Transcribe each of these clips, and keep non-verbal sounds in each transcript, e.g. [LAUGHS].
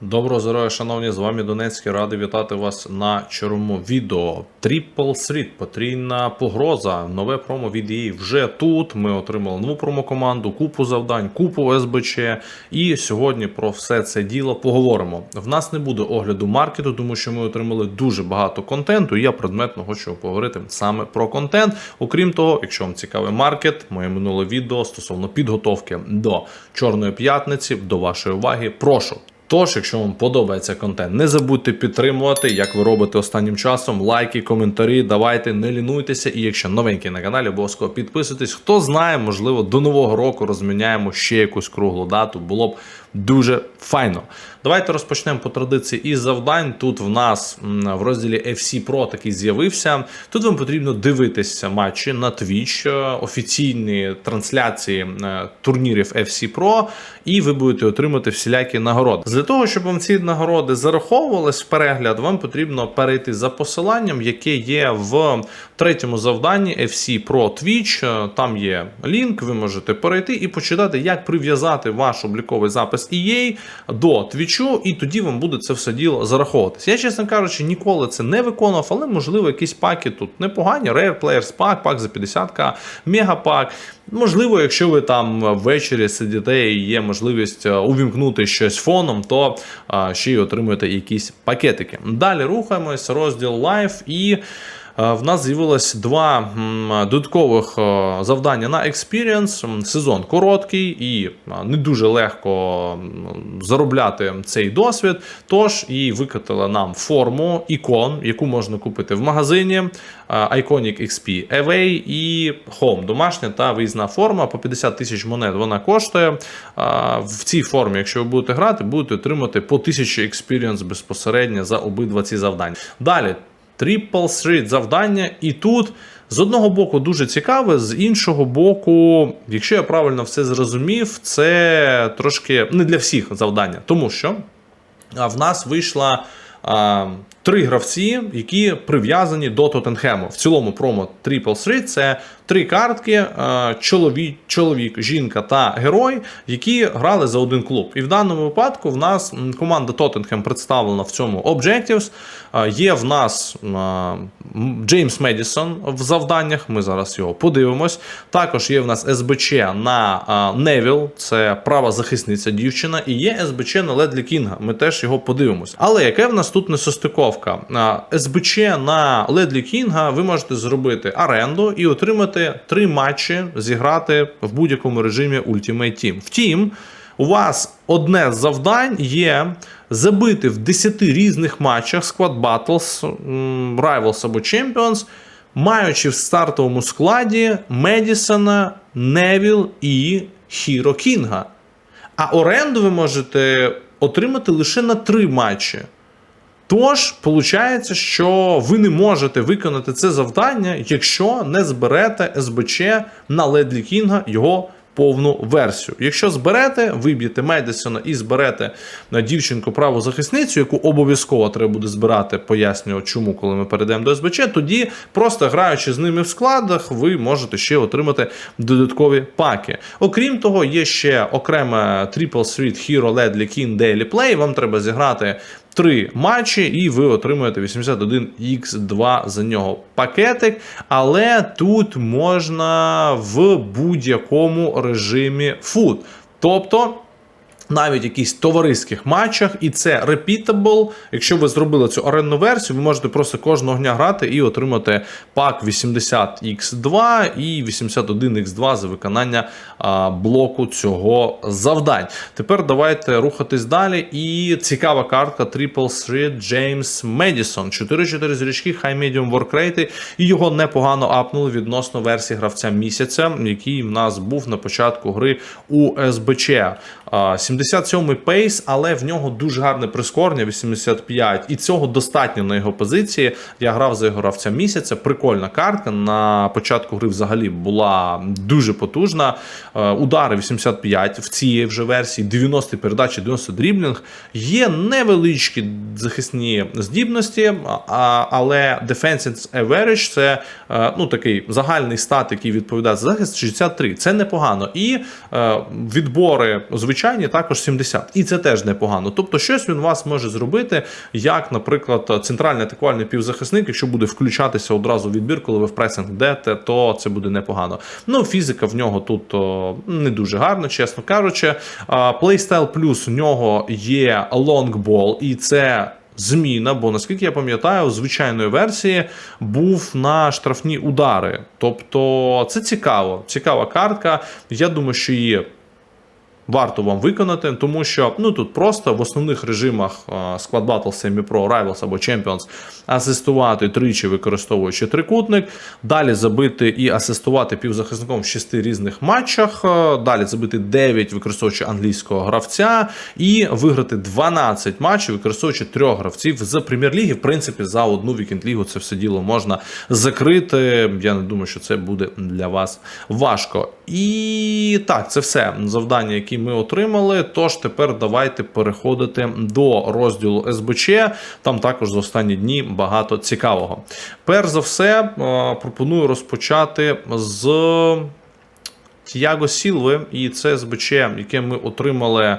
Доброго здоров'я, шановні, з вами Донецький. Радий вітати вас на чорному відео. Triple Threat, потрійна погроза. Нове промо від її вже тут. Ми отримали нову промокоманду, купу завдань, купу СБЧ. І сьогодні про все це діло поговоримо. В нас не буде огляду маркету, тому що ми отримали дуже багато контенту. І я предметно хочу поговорити саме про контент. Окрім того, якщо вам цікавий маркет, моє минуле відео стосовно підготовки до Чорної п'ятниці, до вашої уваги, прошу. Тож, якщо вам подобається контент, не забудьте підтримувати, як ви робите останнім часом. Лайки, коментарі, давайте, не лінуйтеся. І якщо новенький на каналі, обов'язково підписуйтесь. Хто знає, можливо, до нового року розміняємо ще якусь круглу дату. Було б дуже файно. Давайте розпочнемо по традиції із завдань. Тут в нас в розділі FC Pro такий з'явився. Тут вам потрібно дивитися матчі на Twitch, е, офіційні трансляції е, турнірів FC Pro, і ви будете отримати всілякі нагороди. Для того, щоб вам ці нагороди зараховувались в перегляд, вам потрібно перейти за посиланням, яке є в третьому завданні FC Pro Twitch. Е, Там є лінк, ви можете перейти і почитати, як прив'язати ваш обліковий запис EA до Твічу, і тоді вам буде це все діло зараховуватися. Я, чесно кажучи, ніколи це не виконував, але можливо якісь паки тут непогані. Rare Players пак, пак за 50к, мегапак. Можливо, якщо ви там ввечері сидите і є можливість е, увімкнути щось фоном, то ще й отримуєте якісь пакетики. Далі рухаємось, розділ Live і. Е, В нас з'явилось два додаткових е, завдання на Experience. Сезон короткий і е, не дуже легко заробляти цей досвід. Тож і викатали нам форму ікон, яку можна купити в магазині. Iconic XP Away і Home. Домашня та виїзна форма по 50 тисяч монет вона коштує. В цій формі, якщо ви будете грати, будете отримати по 1000 experience безпосередньо за обидва ці завдання. Далі. Triple Street завдання, і тут з одного боку дуже цікаве, з іншого боку, якщо я правильно все зрозумів, це трошки не для всіх завдання, тому що в нас вийшла а, три гравці, які прив'язані до Тоттенхему. В цілому промо Triple Threat це три картки: чоловік, чоловік, жінка та герой, які грали за один клуб. І в даному випадку в нас команда Тоттенхем представлена в цьому Objectives. Є в нас Джеймс Медісон в завданнях. Ми зараз його подивимось. Також є в нас СБЧ на Невіл, це права захисниця дівчина, і є СБЧ на Ледлі Кінга. Ми теж його подивимось. Але яке в нас тут несостиковка? СБЧ на Ледлі Кінга ви можете зробити оренду і отримати три матчі, зіграти в будь-якому режимі Ultimate Team. Втім, у вас одне з завдань є забити в 10 різних матчах Squad Battles, Rivals або Champions, маючи в стартовому складі Медісона, Невіл і Хіро Кінга. А оренду ви можете отримати лише на три матчі. Тож, виходить, що ви не можете виконати це завдання, якщо не зберете СБЧ на Ледлі Кінга його повну версію. Якщо зберете, виб'єте Медісона і зберете на дівчинку правозахисницю, яку обов'язково треба буде збирати, пояснюю, чому, коли ми перейдемо до СБЧ, тоді просто граючи з ними в складах, ви можете ще отримати додаткові паки. Окрім того, є ще окреме Triple Threat Hero Ledley King Daily Play. Вам треба зіграти три матчі, і ви отримуєте 81x2 за нього пакетик. Але тут можна в будь-якому режимі фут. Тобто. Навіть якісь товариських матчах, і це repeatable. Якщо ви зробили цю орендну версію, ви можете просто кожного дня грати і отримати пак 80x2 і 81x2 за виконання блоку цього завдань. Тепер давайте рухатись далі. І цікава картка Triple Threat James Madison. 4-4 зрічки, High Medium Workrate, і його непогано апнули відносно версії гравця місяця, який в нас був на початку гри у СБЧ. А, 77-й пейс, але в нього дуже гарне прискорення, 85. І цього достатньо на його позиції. Я грав за його гравця місяця. Прикольна картка. На початку гри взагалі була дуже потужна. Е, Удари 85 в цій вже версії, 90 передачі, 90 дріблінг. Є невеличкі захисні здібності, але Defense Average це е, ну, такий загальний стат, який відповідає за захист 63. Це непогано. І е, відбори, звичайно. Звичайні також 70. І це теж непогано. Тобто, щось він вас може зробити, як, наприклад, центральний атакувальний півзахисник, якщо буде включатися одразу в відбір, коли ви в пресинг йдете, то це буде непогано. Ну, фізика в нього тут не дуже гарна, чесно кажучи. Playstyle плюс у нього є лонгбол, і це. Зміна, бо наскільки я пам'ятаю, у звичайної версії був на штрафні удари. Тобто це цікаво, цікава картка. Я думаю, що її варто вам виконати, тому що ну тут просто в основних режимах Squad Battle, Semi Pro, Rivals або Champions асистувати тричі, використовуючи трикутник, далі забити і асистувати півзахисником в шести різних матчах, далі забити 9, використовуючи англійського гравця, і виграти 12 матчів, використовуючи трьох гравців з прем'єр-ліги. В принципі, за одну вікенд-лігу це все діло можна закрити. Я не думаю, що це буде для вас важко. І так, це все завдання, які ми отримали. Тож тепер давайте переходити до розділу СБЧ. Там також за останні дні багато цікавого. Перш за все, е, пропоную розпочати з Тіаго Сілви і це СБЧ, яке ми отримали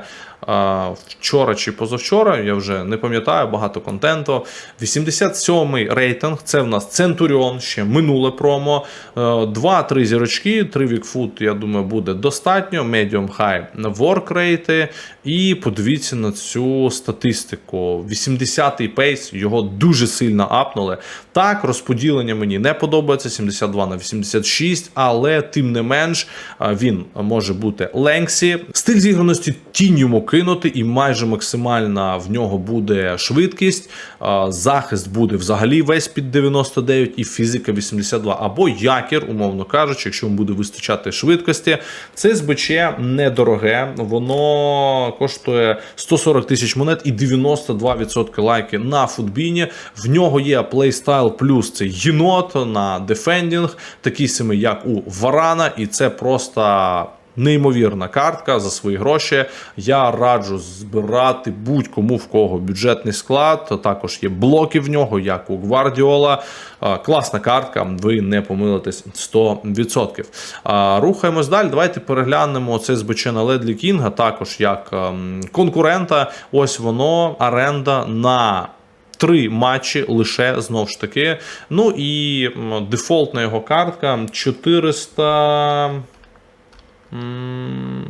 вчора чи позавчора. Я вже не пам'ятаю багато контенту. 87-й рейтинг. Це в нас Центуріон, ще минуле промо. 2-3 зірочки, 3 вікфут, я думаю, буде достатньо. Medium high воркрейти. І подивіться на цю статистику. 80-й пейс, його дуже сильно апнули. Так, розподілення мені не подобається 72 на 86, але тим не менш він може бути ленксі. Стиль зіграності тінь йому кинути, і майже максимальна в нього буде швидкість. Захист буде взагалі весь під 99 і фізика 82. Або якір, умовно кажучи, якщо йому буде вистачати швидкості. Це СБЧ недороге, воно коштує 140 тисяч монет і 92% лайки на футбіні. В нього є плейстайл плюс це єнот на дефендінг, такий самий, як у Варана, і це просто. Неймовірна картка за свої гроші. Я раджу збирати будь-кому в кого бюджетний склад. Також є блоки в нього, як у Гвардіола. Класна картка, ви не помилитесь 100%. Рухаємось далі. Давайте переглянемо це СБЧ на Ледлі Кінга, також як ем, конкурента. Ось воно, оренда на. Три матчі лише знову ж таки. Ну і дефолтна його картка 400. М,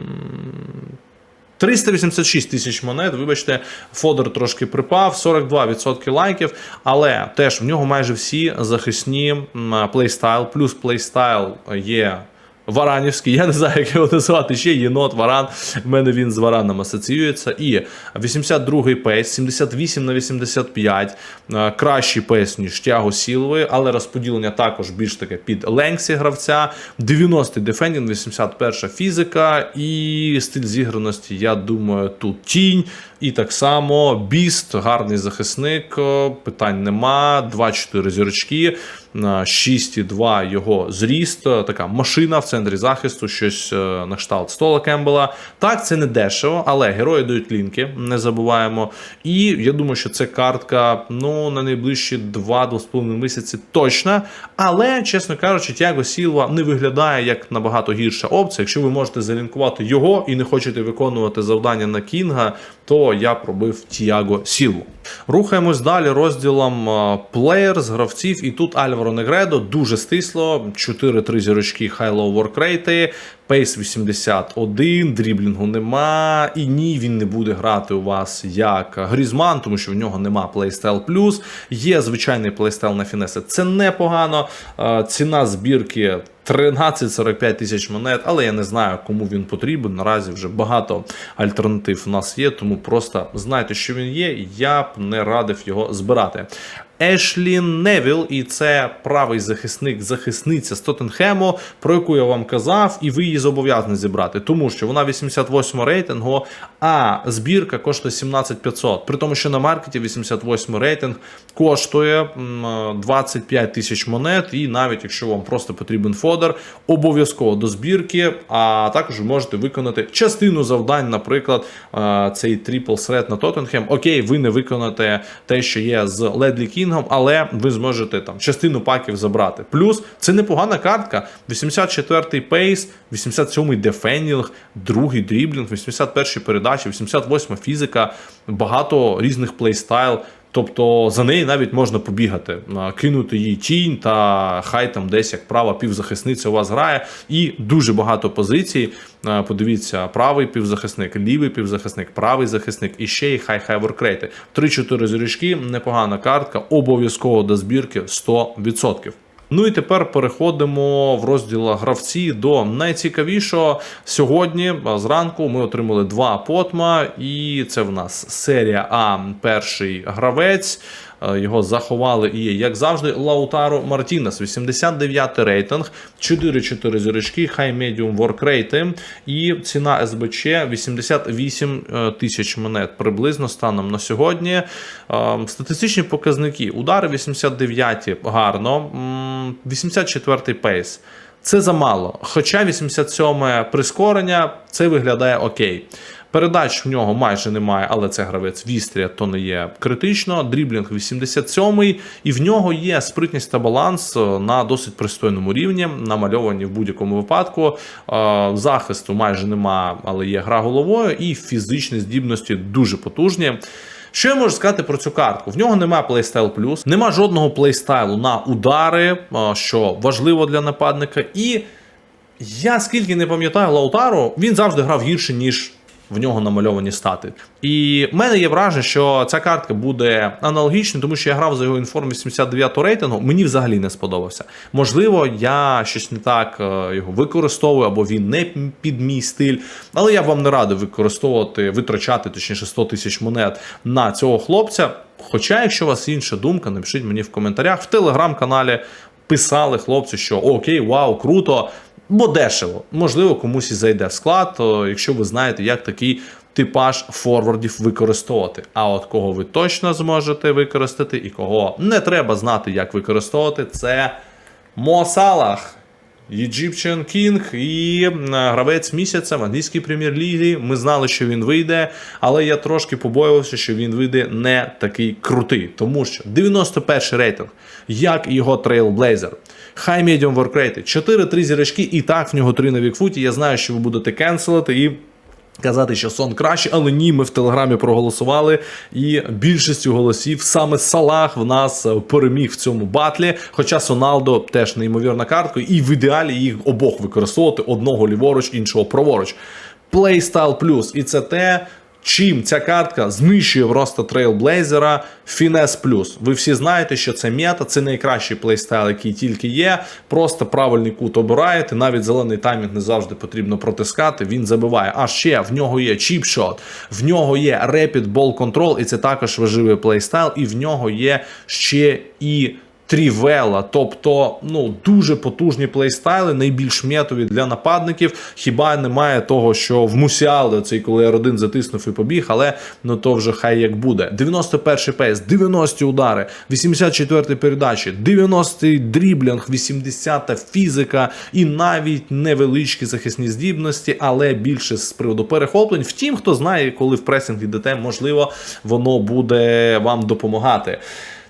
386 тисяч монет, вибачте, Фодор трошки припав, 42% лайків, але теж в нього майже всі захисні плейстайл, плюс плейстайл є. Варанівський, я не знаю, як його назвати. Ще єнот, варан. В мене він з вараном асоціюється. І 82-й пейс, 78 на 85. е, Кращий пейс, ніж Тяго Сілви, але розподілення також більш таке під Ленксі гравця. 90-й дефендінг, 81 фізика і стиль зіграності, я думаю, тут тінь. І так само Біст, гарний захисник, е, питань нема. 2-4 зірочки, е, 6,2 його зріст. е, Така машина в центрі захисту, щось е, на кшталт Стола Кембела. Так, це не дешево, але герої дають лінки, не забуваємо. І я думаю, що це картка ну, на найближчі 2-2,5 місяці точно. Але, чесно кажучи, Тяго Сілва не виглядає як набагато гірша опція. Якщо ви можете залінкувати його і не хочете виконувати завдання на Кінга, то я пробив Тіаго Сілву. Рухаємось далі розділом плеєр з гравців. І тут Альваро Негредо дуже стисло. 4-3 зірочки хай-лоу воркрейти, пейс 81, дріблінгу нема. І ні, він не буде грати у вас як Грізман, тому що в нього нема плейстайл плюс. Є звичайний плейстайл на фінеси. Це непогано. Е, Ціна збірки. 13-45 тисяч монет, але я не знаю, кому він потрібен. Наразі вже багато альтернатив у нас є, тому просто знайте, що він є. Я б не радив його збирати. Ешлі Невіл, і це правий захисник, захисниця з Тоттенхему, про яку я вам казав, і ви її зобов'язані зібрати, тому що вона 88 рейтингу, а збірка коштує 17500. При тому, що на маркеті 88 рейтинг коштує 25 тисяч монет, і навіть якщо вам просто потрібен фодер, обов'язково до збірки. А також ви можете виконати частину завдань, наприклад, е, цей трипл сред на Тоттенхем. Окей, ви не виконаєте те, що є з Ледлі кінгом, але ви зможете там частину паків забрати. Плюс це непогана картка. 84-й пейс, 87-й дефендінг, другий дріблінг, 81-й передачі, 88 фізика, багато різних плейстайл. Тобто за неї навіть можна побігати, кинути їй тінь, та хай там десь як права півзахисниця у вас грає, і дуже багато позицій. Подивіться, правий півзахисник, лівий півзахисник, правий захисник і ще й хай хай воркрейти. 3-4 зірочки, непогана картка, обов'язково до збірки 100%. Ну і тепер переходимо в розділ гравці до найцікавішого. Сьогодні зранку ми отримали два потма, і це в нас серія А, перший гравець. Е, Його заховали і, як завжди, Лаутаро Мартінес, 89 рейтинг, 4-4 зірочки, хай медіум воркрейти. І ціна СБЧ 88 е, тисяч монет приблизно станом на сьогодні. Е, Статистичні показники. Удари 89 гарно, м, 84 пейс. Це замало. Хоча 87 прискорення це виглядає окей. Передач в нього майже немає, але це гравець Вістрія, то не є критично. Дріблінг 87-й, і в нього є спритність та баланс е, на досить пристойному рівні, намальовані в будь-якому випадку. Е, Захисту майже нема, але є гра головою, і фізичні здібності дуже потужні. Що я можу сказати про цю картку? В нього нема плейстайл плюс, нема жодного плейстайлу на удари, е, що важливо для нападника. І я скільки не пам'ятаю Лаутару, він завжди грав гірше, ніж в нього намальовані стати. І в мене є враження, що ця картка буде аналогічною, тому що я грав за його інформ 89 рейтингу. Мені взагалі не сподобався. Можливо, я щось не так е, його використовую, або він не під мій стиль. Але я вам не радив використовувати, витрачати точніше 100 тисяч монет на цього хлопця. Хоча, якщо у вас інша думка, напишіть мені в коментарях в телеграм-каналі. Писали хлопці, що окей, вау, круто. Бо дешево, можливо, комусь і зайде в склад, то якщо ви знаєте, як такий типаж форвардів використовувати. А от кого ви точно зможете використати і кого не треба знати, як використовувати, це Мо Салах. Egyptian King і е, гравець місяця в англійській прем'єр-лізі. Ми знали, що він вийде, але я трошки побоювався, що він вийде не такий крутий, тому що 91 й рейтинг, як і його трейлблейзер. High Medium Workrate, 4-3 зірочки, і так в нього 3 на вікфуті. Я знаю, що ви будете кенселити і. Казати, що сон краще, але ні, ми в телеграмі проголосували, і більшістю голосів саме Салах в нас е, переміг в цьому батлі. Хоча Соналдо теж неймовірна картка, і в ідеалі їх обох використовувати одного ліворуч, іншого праворуч. Playstyle Plus, і це те, чим ця картка знищує просто трейлблейзера Finesse Plus. Ви всі знаєте, що це мета, це найкращий плейстайл, який тільки є. Просто правильний кут обираєте. Навіть зелений таймінг не завжди потрібно протискати. Він забиває. А ще в нього є чіпшот, в нього є Rapid Ball Control, і це також важливий плейстайл, і в нього є ще і. Трівела, тобто ну дуже потужні плейстайли, найбільш метові для нападників. Хіба немає того, що в Мусіали цей коли R1 затиснув і побіг, але ну то вже хай як буде. 91 пейс, 90 удари, 84 передачі, 90 дріблінг, 80 фізика і навіть невеличкі захисні здібності, але більше з приводу перехоплень. Втім, хто знає, коли в пресинг йдете, можливо, воно буде вам допомагати.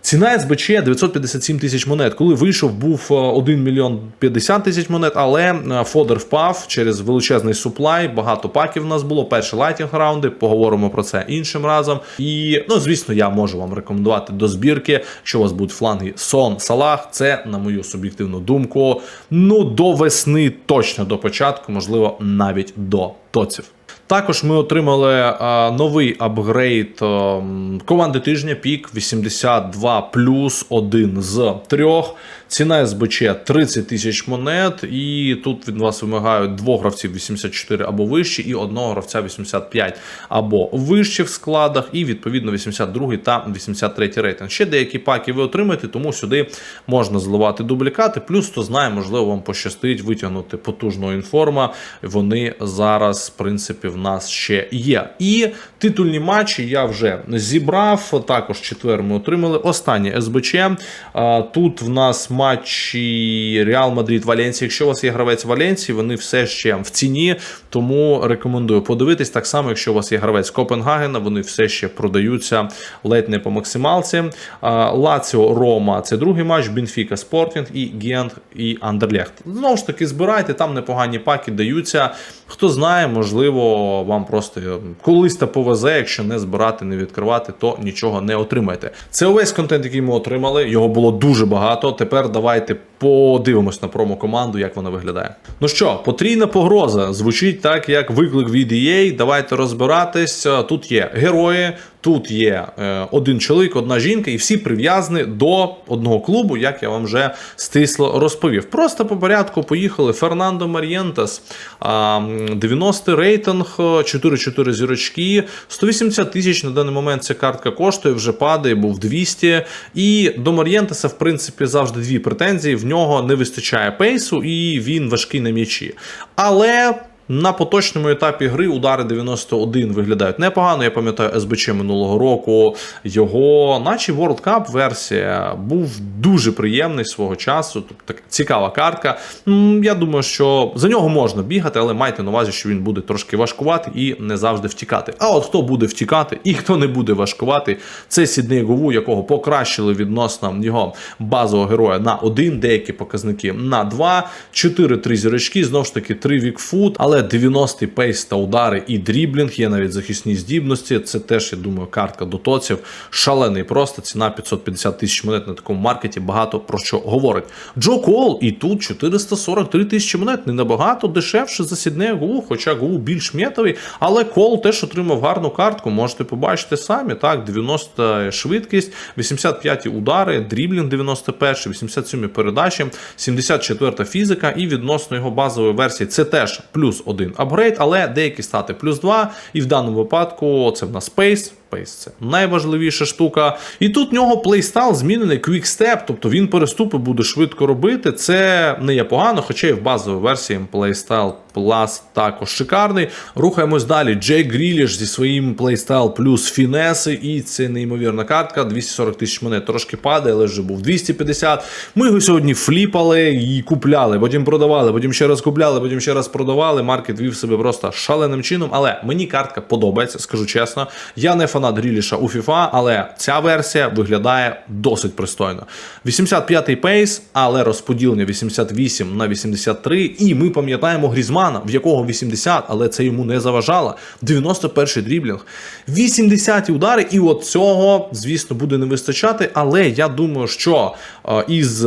Ціна СБЧ 957 тисяч монет. Коли вийшов, був е, 1 мільйон 50 тисяч монет, але е, фодер впав через величезний суплай. Багато паків у нас було. Перші лайтінг раунди. Поговоримо про це іншим разом. І ну, звісно, я можу вам рекомендувати до збірки, якщо у вас будуть фланги Сон Салах. Це, на мою суб'єктивну думку, ну до весни, точно до початку, можливо, навіть до тоців. Також ми отримали а, новий апгрейд а, команди тижня пік 82 плюс один з трьох. Ціна СБЧ 30 тисяч монет, і тут від вас вимагають двох гравців 84 або вищі, і одного гравця 85 або вищі в складах, і відповідно 82 та 83 рейтинг. Ще деякі паки ви отримаєте, тому сюди можна зливати дублікати. Плюс хто знає, можливо, вам пощастить витягнути потужного інформа. Вони зараз, в принципі, в нас ще є. І титульні матчі я вже зібрав. Також четвер ми отримали. Останнє СБЧ. Тут в нас матчі Реал Мадрид Валенсія. Якщо у вас є гравець Валенсії, вони все ще в ціні, тому рекомендую подивитись. Так само, якщо у вас є гравець Копенгагена, вони все ще продаються ледь не по максималці. Лаціо Рома це другий матч, Бенфіка Спортінг і Гент і Андерлехт. Знову ж таки, збирайте, там непогані паки даються. Хто знає, можливо, вам просто колись та повезе, якщо не збирати, не відкривати, то нічого не отримаєте. Це увесь контент, який ми отримали. Його було дуже багато. Тепер давайте подивимось на промо-команду, як вона виглядає. Ну що, потрійна погроза звучить так, як виклик від EA. Давайте розбиратись. Тут є герої, тут є е, один чоловік, одна жінка, і всі прив'язані до одного клубу, як я вам вже стисло розповів. Просто по порядку поїхали Фернандо Мар'єнтес, 90 рейтинг, 4-4 зірочки, 180 тисяч на даний момент ця картка коштує, вже падає, був 200. І до Мар'єнтеса, в принципі, завжди дві претензії. В нього не вистачає пейсу, і він важкий на м'ячі. Але. На поточному етапі гри удари 91 виглядають непогано. Я пам'ятаю СБЧ минулого року. Його, наче World Cup версія, був дуже приємний свого часу. Тобто така цікава картка. Я думаю, що за нього можна бігати, але майте на увазі, що він буде трошки важкувати і не завжди втікати. А от хто буде втікати і хто не буде важкувати, це Сідней Гову, якого покращили відносно його базового героя на один, деякі показники на два, 4-3 зірочки, знову ж таки, 3 вікфут, але 90 пейс та удари і дріблінг, є навіть захисні здібності. Це теж, я думаю, картка дотоців. Шалений просто ціна 550 тисяч монет на такому маркеті. Багато про що говорить. Джо Кол і тут 443 тисячі монет. Не набагато дешевше за Сіднея Гу, хоча Гу більш метовий, але Кол теж отримав гарну картку. Можете побачити самі. Так, 90 швидкість, 85 удари, дріблінг 91, 87 передачі, 74 фізика і відносно його базової версії це теж плюс один апгрейд, але деякі стати плюс 2. І в даному випадку це в нас Space. Це найважливіша штука. І тут в нього плейстайл змінений Step, тобто він переступи буде швидко робити. Це не є погано, хоча і в базовій версії плейстайл Plus також шикарний. Рухаємось далі. Джей Гріліш зі своїм плейстайл плюс фінеси, і це неймовірна картка. 240 тисяч монет трошки падає, але вже був 250. Ми його сьогодні фліпали і купляли, потім продавали, потім ще раз купляли, потім ще раз продавали. Маркет вів себе просто шаленим чином. Але мені картка подобається, скажу чесно. Я не фанат Гріліша у FIFA, але ця версія виглядає досить пристойно. 85-й пейс, але розподілення 88 на 83. І ми пам'ятаємо Грізмана, в якого 80, але це йому не заважало. 91-й дріблінг, 80-ті удари, і от цього, звісно, буде не вистачати. Але я думаю, що е, із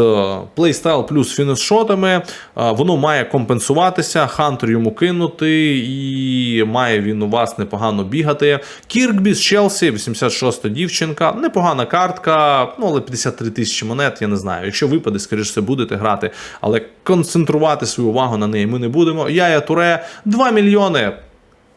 плейстайл плюс фінішотами е, воно має компенсуватися. Хантер йому кинути, і має він у вас непогано бігати. Кіркбі з Челсі, 86-та дівчинка, непогана картка, ну але 53 тисячі монет, я не знаю. Якщо випаде, скоріше все будете грати, але концентрувати свою увагу на неї ми не будемо. Яя Туре 2 мільйони.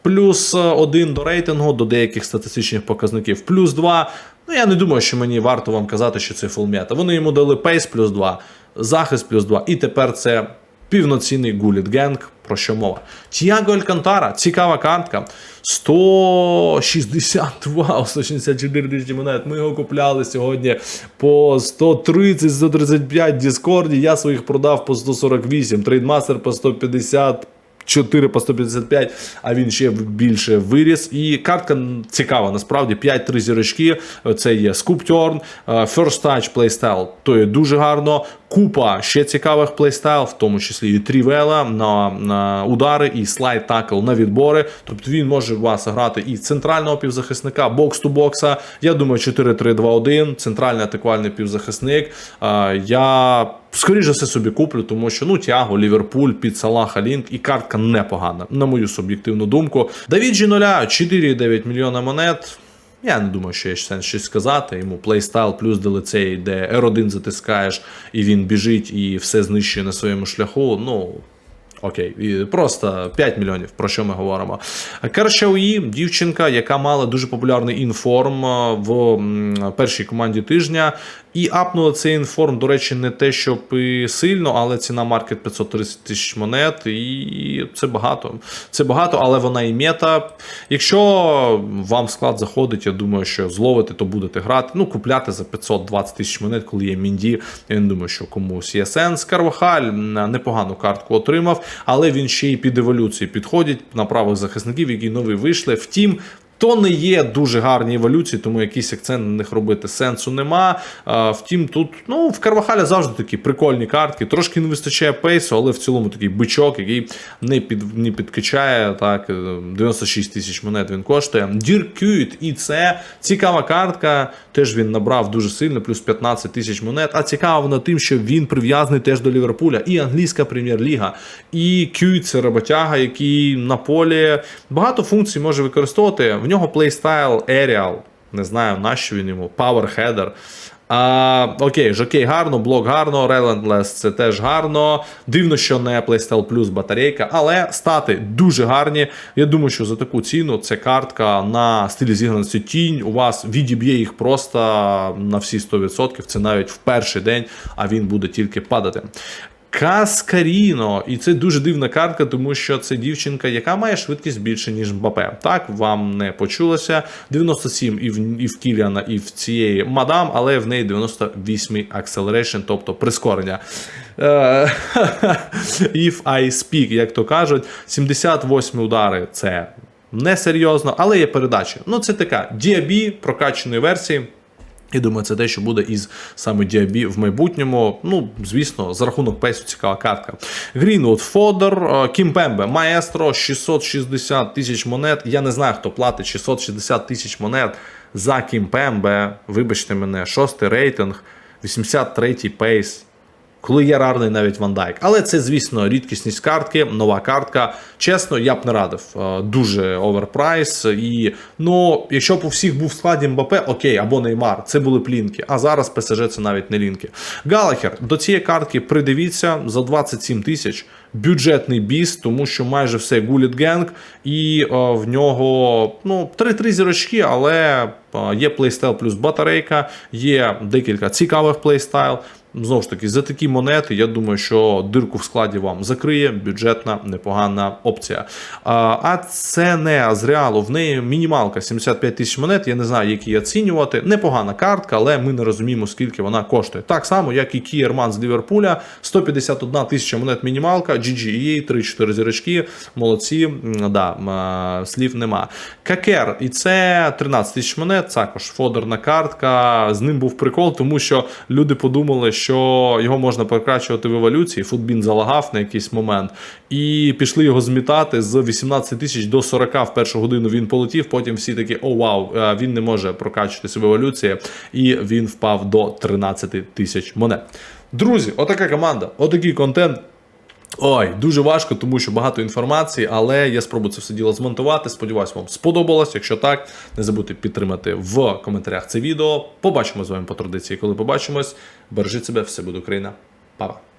Плюс один до рейтингу, до деяких статистичних показників, плюс 2. Ну, я не думаю, що мені варто вам казати, що це фулмета. Вони йому дали пейс плюс 2, захист плюс 2. І тепер це півноцінний гуліт генг. Про що мова? Тіаго Алькантара, цікава картка. 162, 164 тисячі монет. Ми його купляли сьогодні по 130-135 в Діскорді. Я своїх продав по 148, трейдмастер по 150. 4 по 155, а він ще більше виріс. І картка цікава, насправді 5-3 зірочки. Це є Sculpturn, First Touch Playstyle, то є дуже гарно. Купа ще цікавих плейстайл, в тому числі і трівела на, на удари, і слайд такл на відбори. Тобто він може вас грати і центрального півзахисника, бокс ту бокса. Я думаю, 4-3-2-1, центральний атакувальний півзахисник. Я скоріше все собі куплю, тому що ну Тяго, Ліверпуль, під Салаха Лінк і картка непогана, на мою суб'єктивну думку. Давіджі 0, 4,9 мільйона монет. Я не думаю, що є сенс щось сказати. Йому плейстайл плюс делицей, де R1 затискаєш, і він біжить і все знищує на своєму шляху. Ну. Окей, і просто 5 мільйонів, про що ми говоримо. Каршауї, дівчинка, яка мала дуже популярний інформ в першій команді тижня. І апнули цей інформ, до речі, не те, щоб і сильно, але ціна маркет 530 тисяч монет, і це багато. Це багато, але вона і мета. Якщо вам склад заходить, я думаю, що зловити, то будете грати. Ну, купляти за 520 тисяч монет, коли є Мінді. Я не думаю, що комусь є сенс. Карвахаль непогану картку отримав, але він ще й під еволюцію підходить на правих захисників, які нові вийшли. Втім. То не є дуже гарні еволюції, тому якийсь акцент на них робити сенсу нема. А, втім, тут ну в Карвахаля завжди такі прикольні картки. Трошки не вистачає пейсу, але в цілому такий бичок, який не під не підкачає. Так, е, 96 тисяч монет він коштує. Діркют, і це цікава картка. Теж він набрав дуже сильно, плюс 15 тисяч монет. А цікава вона тим, що він прив'язаний теж до Ліверпуля. І англійська прем'єр-ліга, і Кют це роботяга, який на полі багато функцій може використовувати. В нього плейстайл Aerial, не знаю нащо він йому, Power Header. А, окей, жокей гарно, блок гарно, Relentless це теж гарно. Дивно, що не Playstyle Plus батарейка, але стати дуже гарні. Я думаю, що за таку ціну це картка на стилі зіграності тінь. У вас відіб'є їх просто на всі 100%. Це навіть в перший день, а він буде тільки падати. Каскаріно, і це дуже дивна картка, тому що це дівчинка, яка має швидкість більше, ніж Мбапе. Так, вам не почулося. 97 і в, і в Кіліана, і в цієї мадам, але в неї 98 acceleration, тобто прискорення. Е, [LAUGHS] If I speak, як то кажуть, 78 удари це несерйозно, але є передача. Ну, це така DAB прокачаної версії. Я думаю, це те, що буде із саме Діабі в майбутньому. Ну, звісно, за рахунок пейсу цікава картка. Грінвуд Фодор, Кімпембе, Маестро, 660 тисяч монет. Я не знаю, хто платить 660 тисяч монет за Кімпембе. Вибачте мене, шостий рейтинг, 83-й пейс. Коли є рарний навіть Ван Дайк. Але це, звісно, рідкісність картки, нова картка. Чесно, я б не радив. Е, Дуже оверпрайс. І ну, якщо б у всіх був в складі Мбапе, окей, або Неймар, це були плінки. А зараз ПСЖ це навіть не лінки. Галахер, до цієї картки придивіться за 27 тисяч. Бюджетний біс, тому що майже все гуліт генг, і е, в нього ну 3-3 зірочки, але е, є плейстайл плюс батарейка, є декілька цікавих плейстайл. Знову ж таки, за такі монети, я думаю, що дирку в складі вам закриє бюджетна непогана опція. А, це не з реалу. В неї мінімалка 75 тисяч монет. Я не знаю, як її оцінювати. Непогана картка, але ми не розуміємо, скільки вона коштує. Так само, як і Кієрман з Ліверпуля, 151 тисяча монет мінімалка, GGEA, 3-4 зірочки. Молодці, да, слів нема. Какер, і це 13 тисяч монет, також фодерна картка. З ним був прикол, тому що люди подумали, що його можна покращувати в еволюції. Футбін залагав на якийсь момент, і пішли його змітати з 18 тисяч до 40 в першу годину. Він полетів. Потім всі такі: о, вау, е, він не може прокачуватися в еволюції, і він впав до 13 тисяч монет. Друзі, отака команда, отакий контент. Ой, дуже важко, тому що багато інформації, але я спробую це все діло змонтувати. Сподіваюсь, вам сподобалось. Якщо так, не забудьте підтримати в коментарях це відео. Побачимо з вами по традиції, коли побачимось. Бережіть себе, все буде Україна. Па-па.